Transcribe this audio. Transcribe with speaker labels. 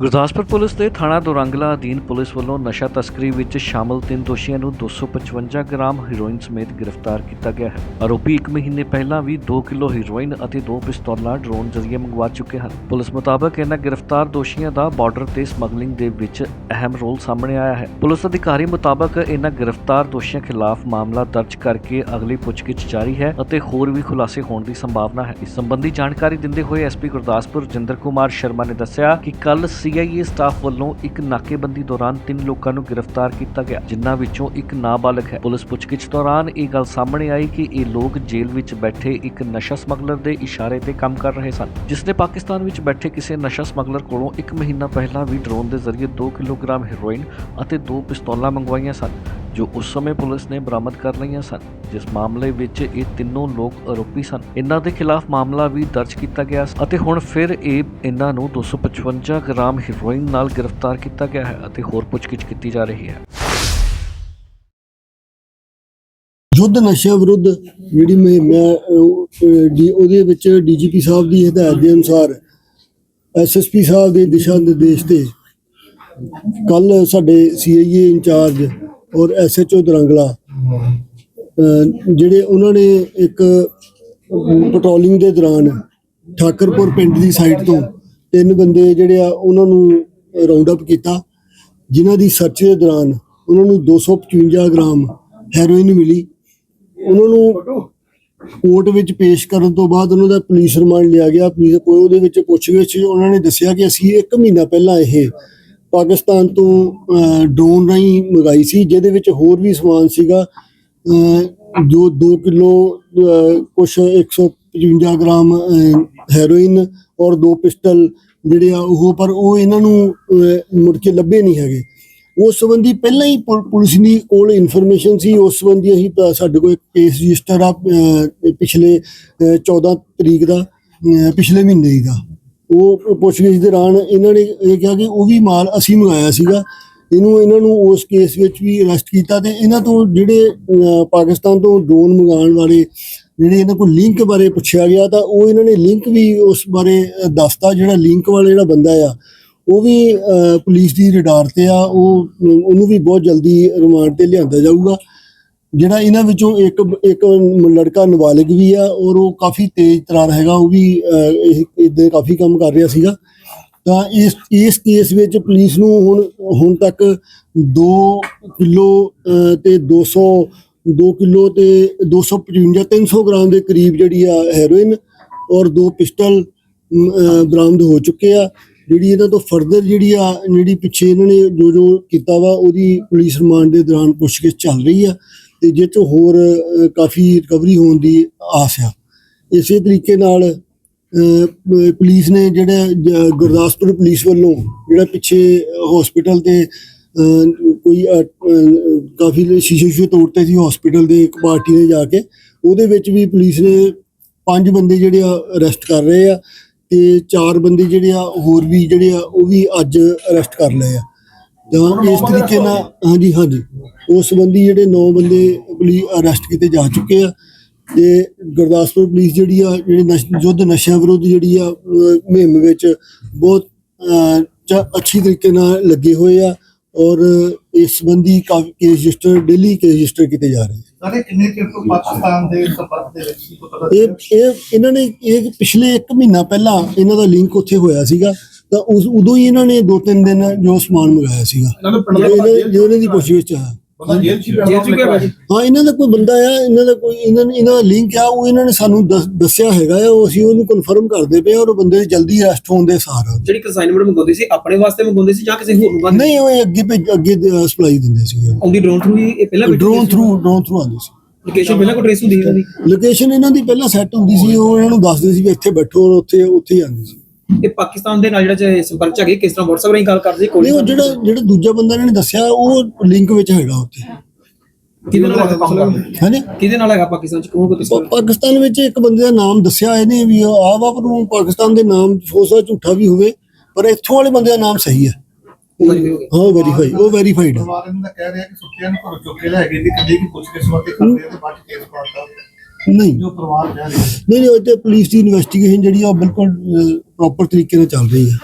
Speaker 1: Gurdaspur police ਦੇ ਥਾਣਾ ਦੁਰੰਗਲਾ ਅਧੀਨ ਪੁਲਿਸ ਵੱਲੋਂ ਨਸ਼ਾ ਤਸਕਰੀ ਵਿੱਚ ਸ਼ਾਮਲ ਤਿੰਨ ਦੋਸ਼ੀਆਂ ਨੂੰ 255 ਗ੍ਰਾਮ ਹੈਰੋਇਨ ਸਮੇਤ ਗ੍ਰਿਫਤਾਰ ਕੀਤਾ ਗਿਆ ਹੈ। ਆਰੋਪੀ 1 ਮਹੀਨੇ ਪਹਿਲਾਂ ਵੀ 2 ਕਿਲੋ ਹੈਰੋਇਨ ਅਤੇ 2 ਪਿਸਤੌਲਾਂ ਡਰੋਨ ਜ਼ਰੀਏ ਮੰਗਵਾ ਚੁੱਕੇ ਹਨ। ਪੁਲਿਸ ਮੁਤਾਬਕ ਇਹਨਾਂ ਗ੍ਰਿਫਤਾਰ ਦੋਸ਼ੀਆਂ ਦਾ ਬਾਰਡਰ ਤੇ ਸਮਗਲਿੰਗ ਦੇ ਵਿੱਚ ਅਹਿਮ ਰੋਲ ਸਾਹਮਣੇ ਆਇਆ ਹੈ। ਪੁਲਿਸ ਅਧਿਕਾਰੀ ਮੁਤਾਬਕ ਇਹਨਾਂ ਗ੍ਰਿਫਤਾਰ ਦੋਸ਼ੀਆਂ ਖਿਲਾਫ ਮਾਮਲਾ ਦਰਜ ਕਰਕੇ ਅਗਲੀ ਪੁੱਛਗਿੱਛ ਜਾਰੀ ਹੈ ਅਤੇ ਹੋਰ ਵੀ ਖੁਲਾਸੇ ਹੋਣ ਦੀ ਸੰਭਾਵਨਾ ਹੈ। ਇਸ ਸੰਬੰਧੀ ਜਾਣਕਾਰੀ ਦਿੰਦੇ ਹੋਏ ਐਸਪੀ ਗੁਰਦਾਸਪੁਰ ਜਿੰਦਰ ਕੁਮਾਰ ਸ਼ਰਮਾ ਨੇ ਦੱਸਿਆ ਕਿ ਕੱਲ ਸੀਆਈਏ ਸਟਾਫ ਵੱਲੋਂ ਇੱਕ ਨਾਕੇਬੰਦੀ ਦੌਰਾਨ ਤਿੰਨ ਲੋਕਾਂ ਨੂੰ ਗ੍ਰਿਫਤਾਰ ਕੀਤਾ ਗਿਆ, ਜਿਨ੍ਹਾਂ ਵਿੱਚੋਂ ਇੱਕ ਨਾਬਾਲਗ ਹੈ। ਪੁਲਿਸ ਪੁੱਛਗਿੱਛ ਦੌਰਾਨ ਇਹ ਗੱਲ ਸਾਹਮਣੇ ਆਈ ਕਿ ਇਹ ਲੋਕ ਜੇਲ੍ਹ ਵਿੱਚ ਬੈਠੇ ਇੱਕ ਨਸ਼ਾ ਸਮਗਲਰ ਦੇ ਇਸ਼ਾਰੇ ਤੇ ਕੰਮ ਕਰ ਰਹੇ ਸਨ, ਜਿਸ ਨੇ ਪਾਕਿਸਤਾਨ ਵਿੱਚ ਬੈਠੇ ਕਿਸੇ ਨਸ਼ਾ ਸਮਗਲਰ ਕੋਲੋਂ ਇੱਕ ਮਹੀਨਾ ਪਹਿਲਾਂ ਵੀ ਡਰੋਨ ਦੇ ਜ਼ਰੀਏ 2 ਕਿਲੋਗ੍ਰਾਮ ਹੈਰੋਇਨ ਅਤੇ ਦੋ ਪਿਸਤੌਲਾਂ ਮੰਗਵਾਈਆਂ ਸਨ। ਜੋ ਉਸ ਸਮੇਂ ਪੁਲਿਸ ਨੇ ਬਰਾਮਦ ਕਰ ਲਈਆਂ ਸਨ, ਜਿਸ ਮਾਮਲੇ ਵਿੱਚ ਇਹ ਤਿੰਨੋਂ ਲੋਕ ਆਰੋਪੀ ਸਨ। ਇਹਨਾਂ ਦੇ ਖਿਲਾਫ ਮਾਮਲਾ ਵੀ ਦਰਜ ਕੀਤਾ ਗਿਆ ਅਤੇ ਹੁਣ ਫਿਰ ਇਹ ਇਹਨਾਂ ਨੂੰ 255 ਗ੍ਰਾਮ ਹੈਰੋਇਨ ਨਾਲ ਗ੍ਰਿਫਤਾਰ ਕੀਤਾ ਗਿਆ ਹੈ ਅਤੇ ਹੋਰ ਪੁੱਛਗਿੱਛ ਕੀਤੀ ਜਾ ਰਹੀ ਹੈ।
Speaker 2: ਯੁੱਧ ਨਸ਼ਾ ਵਿਰੁੱਧ ਜਿਹੜੀ ਮੁਹਿੰਮ ਹੈ ਡੀ- ਉਹਦੇ ਵਿੱਚ ਡੀਜੀਪੀ ਸਾਹਿਬ ਦੀ ਹਦਾਇਤ ਦੇ ਅਨੁਸਾਰ ਐਸਐਸਪੀ ਸਾਹਿਬ ਦੇ ਦਿਸ਼ਾ ਨਿਰਦੇਸ਼ ਤੇ ਕੱਲ ਸਾਡੇ ਸੀਆਈਏ ਇੰਚਾਰਜ ਔਰ ਐਸਐਚਓ ਦਰੰਗਲਾ। ਜਿਹੜੇ ਉਹਨਾਂ ਨੇ ਇੱਕ ਪੈਟਰੋਲਿੰਗ ਦੇ ਦੌਰਾਨ ਠਾਕਰਪੁਰ ਪਿੰਡ ਦੀ ਸਾਈਡ ਤੋਂ ਤਿੰਨ ਬੰਦੇ ਜਿਹੜੇ ਆ ਉਹਨਾਂ ਨੂੰ ਰਾਉਂਡ ਅਪ ਕੀਤਾ, ਜਿਨ੍ਹਾਂ ਦੀ ਸਰਚ ਦੇ ਦੌਰਾਨ ਉਹਨਾਂ ਨੂੰ 255 ਗ੍ਰਾਮ ਹੈਰੋਇਨ ਮਿਲੀ। ਉਹਨਾਂ ਨੂੰ ਕੋਰਟ ਵਿੱਚ ਪੇਸ਼ ਕਰਨ ਤੋਂ ਬਾਅਦ ਉਹਨਾਂ ਦਾ ਪੁਲਿਸ ਰਿਮਾਂਡ ਲਿਆ ਗਿਆ। ਪੁਲਿਸ ਕੋਲ ਉਹਦੇ ਵਿੱਚ ਪੁੱਛਗਿੱਛ 'ਚ ਉਹਨਾਂ ਨੇ ਦੱਸਿਆ ਕਿ ਅਸੀਂ ਇੱਕ ਮਹੀਨਾ ਪਹਿਲਾਂ ਇਹ ਪਾਕਿਸਤਾਨ ਤੋਂ ਡਰੋਨ ਰਾਹੀਂ ਮੰਗਾਈ ਸੀ ਜਿਹਦੇ ਵਿੱਚ ਹੋਰ ਵੀ ਸਮਾਨ ਸੀਗਾ ਜੋ 2 ਕਿਲੋ ਕੁਛ 155 ਗ੍ਰਾਮ ਹੈਰੋਇਨ ਔਰ ਦੋ ਪਿਸਟਲ ਜਿਹੜੇ ਆ ਉਹ ਪਰ ਉਹ ਇਹਨਾਂ ਨੂੰ ਮੁੜ ਕੇ ਲੱਭੇ ਨਹੀਂ ਹੈਗੇ। ਉਸ ਸੰਬੰਧੀ ਪਹਿਲਾਂ ਹੀ ਪੁ- ਪੁਲਿਸ ਦੀ ਕੋਲ ਇਨਫੋਰਮੇਸ਼ਨ ਸੀ ਉਸ ਸੰਬੰਧੀ ਅਸੀਂ ਸਾਡੇ ਕੋਲ ਇੱਕ ਕੇਸ ਰਜਿਸਟਰ ਆ ਪਿਛਲੇ ਅਹ, 14 ਤਰੀਕ ਦਾ ਪਿਛਲੇ ਮਹੀਨੇ ਹੀ ਦਾ। ਉਹ ਪੁੱਛਗਿੱਛ ਦੌਰਾਨ ਇਹਨਾਂ ਨੇ ਇਹ ਕਿਹਾ ਕਿ ਉਹ ਵੀ ਮਾਲ ਅਸੀਂ ਮੰਗਾਇਆ ਸੀਗਾ। ਇਹਨੂੰ ਇਹਨਾਂ ਨੂੰ ਉਸ ਕੇਸ ਵਿੱਚ ਵੀ ਅਰੈਸਟ ਕੀਤਾ ਤੇ ਇਹਨਾਂ ਤੋਂ ਜਿਹੜੇ ਪਾਕਿਸਤਾਨ ਤੋਂ ਡਰੋਨ ਮੰਗਾਉਣ ਵਾਲੇ ਜਿਹੜੇ ਇਹਨਾਂ ਕੋਲ ਲਿੰਕ ਬਾਰੇ ਪੁੱਛਿਆ ਗਿਆ ਤਾਂ ਉਹ ਇਹਨਾਂ ਨੇ ਲਿੰਕ ਵੀ ਉਸ ਬਾਰੇ ਦੱਸਤਾ ਜਿਹੜਾ ਲਿੰਕ ਵਾਲਾ ਜਿਹੜਾ ਬੰਦਾ ਆ, ਉਹ ਵੀ ਪੁਲਿਸ ਦੀ ਰਡਾਰ ਤੇ ਆ। ਉਹ, ਉਹਨੂੰ ਵੀ ਬਹੁਤ ਜਲਦੀ ਰਿਮਾਂਡ ਤੇ ਲਿਆਂਦਾ ਜਾਊਗਾ। ਜਿਹੜਾ ਇਹਨਾਂ ਵਿੱਚੋਂ ਇੱਕ ਇੱਕ ਲੜਕਾ ਨਾਬਾਲਿਗ ਵੀ ਆ ਔਰ ਉਹ ਕਾਫੀ ਤੇਜ਼ ਤਰਾਰ ਹੈਗਾ ਉਹ ਵੀ ਇਦਾਂ ਕਾਫੀ ਕੰਮ ਕਰ ਰਿਹਾ ਸੀਗਾ। ਤਾਂ ਇਸ ਇਸ ਕੇਸ ਵਿੱਚ ਪੁਲਿਸ ਨੂੰ ਹੁਣ ਹੁਣ ਤੱਕ 2 ਕਿਲੋ ਅਹ, ਤੇ 200 2 ਕਿਲੋ ਤੇ 255 300 ਗ੍ਰਾਮ ਦੇ ਕਰੀਬ ਜਿਹੜੀ ਆ ਹੈਰੋਇਨ ਔਰ ਦੋ ਪਿਸਟਲ ਬਰਾਮਦ ਹੋ ਚੁੱਕੇ ਆ। ਜਿਹੜੀ ਇਹਨਾਂ ਤੋਂ ਫਰਦਰ ਜਿਹੜੀ ਆ ਜਿਹੜੀ ਪਿੱਛੇ ਇਹਨਾਂ ਨੇ ਜੋ ਜੋ ਕੀਤਾ ਵਾ ਉਹਦੀ ਪੁਲਿਸ ਰਿਮਾਂਡ ਦੇ ਦੌਰਾਨ ਪੁੱਛਗਿੱਛ ਚੱਲ ਰਹੀ ਆ। ਤੇ ਜਿਹ ਤੋਂ ਹੋਰ ਕਾਫੀ ਰਿਕਵਰੀ ਹੋਣ ਦੀ ਆਸ ਆ। ਇਸੇ ਤਰੀਕੇ ਨਾਲ ਪੁਲਿਸ ਨੇ ਜਿਹੜਾ ਗੁਰਦਾਸਪੁਰ ਪੁਲਿਸ ਵੱਲੋਂ ਜਿਹੜਾ ਪਿੱਛੇ ਹਸਪੀਟਲ ਤੇ ਕੋਈ ਕਾਫੀ ਸ਼ੀਸ਼ੇ ਸ਼ੀਸ਼ੇ ਤੋੜਤੇ ਸੀ ਹਸਪੀਟਲ ਦੇ ਇੱਕ ਪਾਰਟੀ ਨੇ ਜਾ ਕੇ, ਉਹਦੇ ਵਿੱਚ ਵੀ ਪੁਲਿਸ ਨੇ ਪੰਜ ਬੰਦੇ ਜਿਹੜੇ ਆ ਅਰੈਸਟ ਕਰ ਰਹੇ ਆ ਤੇ ਚਾਰ ਬੰਦੇ ਜਿਹੜੇ ਆ ਹੋਰ ਵੀ ਜਿਹੜੇ ਆ ਉਹ ਵੀ ਅੱਜ ਅਰੈਸਟ ਕਰ ਲਏ ਆ। ਤਾਂ ਇਸ ਤਰੀਕੇ ਨਾਲ ਹਾਂਜੀ ਹਾਂਜੀ। ਉਸ ਸੰਬੰਧੀ ਜਿਹੜੇ 9 ਬੰਦੇ ਪੁਲਿਸ ਅਰੈਸਟ ਕੀਤੇ ਜਾ ਚੁੱਕੇ ਆ ਤੇ ਗੁਰਦਾਸਪੁਰ ਪੁਲਿਸ ਜਿਹੜੀ ਆ ਜਿਹੜੀ ਯੁੱਧ ਨਸ਼ਿਆਂ ਵਿਰੁੱਧ ਜਿਹੜੀ ਆ ਮੁਹਿੰਮ ਵਿੱਚ ਬਹੁਤ ਅੱਛੀ ਤਰੀਕੇ ਨਾਲ ਲੱਗੇ ਹੋਏ ਆ ਔਰ ਇਸ ਸੰਬੰਧੀ ਕਾਫੀ case register daily case register ਕੀਤੇ ਜਾ ਰਹੇ ਆ।
Speaker 3: ਸਾਰੇ ਕਿੰਨੇ ਚਿਰ ਤੋਂ ਪਾਕਿਸਤਾਨ ਦੇ ਸੰਪਰਕ ਦੇ ਵਿੱਚ
Speaker 2: ਇਹ ਇਹਨਾਂ ਨੇ ਇਹ ਪਿਛਲੇ 1 ਮਹੀਨਾ ਪਹਿਲਾਂ ਇਹਨਾਂ ਦਾ ਲਿੰਕ ਉੱਥੇ ਹੋਇਆ ਸੀਗਾ। ਤਾਂ ਉਸ ਉਦੋਂ ਹੀ ਇਹਨਾਂ ਨੇ ਦੋ ਤਿੰਨ ਦਿਨ ਜੋ ਸਮਾਨ ਮੰਗਾਇਆ ਸੀਗਾ। ਜੋ
Speaker 3: ਦਾ
Speaker 2: ਇਹਨਾਂ ਦੀ ਪੁੱਛਗਿੱਛ ਆ।
Speaker 3: ਚ ਭਾਜੀ।
Speaker 2: ਹਾਂ ਇਹਨਾਂ ਦਾ ਕੋਈ ਬੰਦਾ ਆ ਇਹਨਾਂ ਦਾ ਕੋਈ ਇਹਨਾਂ ਨੇ ਇਹਨਾਂ ਦਾ ਲਿੰਕ ਆ ਉਹ ਇਹਨਾਂ ਨੇ ਸਾਨੂੰ ਦੱਸ- ਦੱਸਿਆ ਹੈਗਾ ਆ ਉਹ ਅਸੀਂ ਉਹਨੂੰ ਕਨਫਰਮ ਕਰਦੇ ਪਏ ਆ ਔਰ ਉਹ ਬੰਦੇ ਦੀ ਜਲਦੀ ਅਰੈਸਟ ਹੋਣ ਦੇ ਸਾਰ। ਆ
Speaker 4: ਜਿਹੜੀ ਕੰਸਾਈਨਮੈਂਟ ਮੰਗਾਉਂਦੇ ਸੀ ਆਪਣੇ ਵਾਸਤੇ ਮੰਗਾਉਂਦੇ ਸੀ ਜਾਂ ਕਿਸੇ ਹੋਰ ਨੂੰ
Speaker 2: ਨਹੀਂ ਉਹ ਅੱਗੇ ਅੱਗੇ ਸਪਲਾਈ ਦਿੰਦੇ ਸੀਗੇ।
Speaker 4: ਆਉਂਦੀ ਡਰੋਨ ਥਰੂ ਹੀ ਇਹ ਪਹਿਲਾਂ
Speaker 2: ਡਰੋਨ ਥਰੂ ਡਰੋਨ ਥਰੂ ਆਉਂਦੇ ਸੀ।
Speaker 4: ਲੋਕੇਸ਼ਨ ਪਹਿਲਾਂ ਕੋਈ ਟ੍ਰੇਸ ਹੁੰਦੀ ਉਹਦੀ
Speaker 2: ਲੋਕੇਸ਼ਨ ਇਹਨਾਂ ਦੀ ਪਹਿਲਾਂ ਸੈੱਟ ਹੁੰਦੀ ਸੀ ਉਹ ਇਹਨਾਂ ਨੂੰ ਦੱਸਦੇ ਸੀ ਕਿ ਇੱਥੇ ਬੈਠੋ ਔਰ ਉੱਥੇ ਉੱਥੇ ਹੀ ਆਉਂਦੇ ਸੀ।
Speaker 4: ਇਹ ਪਾਕਿਸਤਾਨ ਦੇ ਨਾਲ ਜਿਹੜਾ ਸੰਪਰਕ ਚ ਹੈਗੇ ਕਿਸ ਤਰ੍ਹਾਂ WhatsApp ਰਾਹੀਂ ਗੱਲ ਕਰਦੇ
Speaker 2: ਨਹੀਂ ਉਹ ਜਿਹੜਾ ਜਿਹੜਾ ਦੂਜਾ ਬੰਦਾ ਇਹਨਾਂ ਨੇ ਦੱਸਿਆ ਉਹ ਲਿੰਕ ਵਿੱਚ ਹੈਗਾ ਉੱਥੇ।
Speaker 4: ਕਿਹਦੇ ਨਾਲ ਹੈਗਾ
Speaker 3: ਕੰਮ ਕਰਦੇ
Speaker 2: ਹਾਂਜੀ?
Speaker 4: ਕਿਹਦੇ ਨਾਲ ਹੈਗਾ ਪਾਕਿਸਤਾਨ ਚ? ਕੌਣ ਕੋ
Speaker 2: ਪਾ-
Speaker 4: ਤਸਵੀਰ
Speaker 2: ਪਾਕਿਸਤਾਨ ਵਿੱਚ ਇੱਕ ਬੰਦੇ ਦਾ ਨਾਮ ਦੱਸਿਆ ਇਹਨੇ ਵੀ ਆ ਵਾ ਪਰ ਉਹ ਪਾਕਿਸਤਾਨ ਦੇ ਨਾਮ ਸਕਦਾ ਝੂਠਾ ਵੀ ਹੋਵੇ ਪਰ ਇੱਥੋਂ ਵਾਲੇ ਬੰਦੇ ਦਾ ਨਾਮ ਸਹੀ ਹੈ। ਹਾਂ। ਵੈਰੀਫਾਈ ਉਹ ਵੈਰੀਫਾਈਡ ਹੈ।
Speaker 3: ਇਹਨਾਂ ਦਾ ਕਹਿ ਰਿਹਾ ਕਿ ਸੁੱਤਿਆਂ ਨੂੰ ਘਰੋਂ ਚੁੱਕ ਕੇ ਲੈ ਗਏ ਤੇ ਕਦੇ ਕਿ ਪੁੱਛ ਕੇ ਸਵਾਤੇ ਕਰਦੇ ਆ ਤੇ ਬਾਅਦ ਚ ਕੇਸ ਪਾਤਾ
Speaker 2: ਨਹੀਂ।
Speaker 3: ਜੋ ਪਰਿਵਾਰ ਕਹਿ ਰਿਹਾ
Speaker 2: ਨਹੀਂ ਨਹੀਂ ਉਹ ਤੇ ਪੁਲਿਸ ਦੀ ਇਨਵੈਸਟੀਗੇਸ਼ਨ ਜਿਹੜੀ ਆ ਉਹ ਬਿਲਕੁਲ ਪ੍ਰੋਪਰ ਤਰੀਕੇ ਨਾਲ ਚੱਲ ਰਹੀ ਹੈ।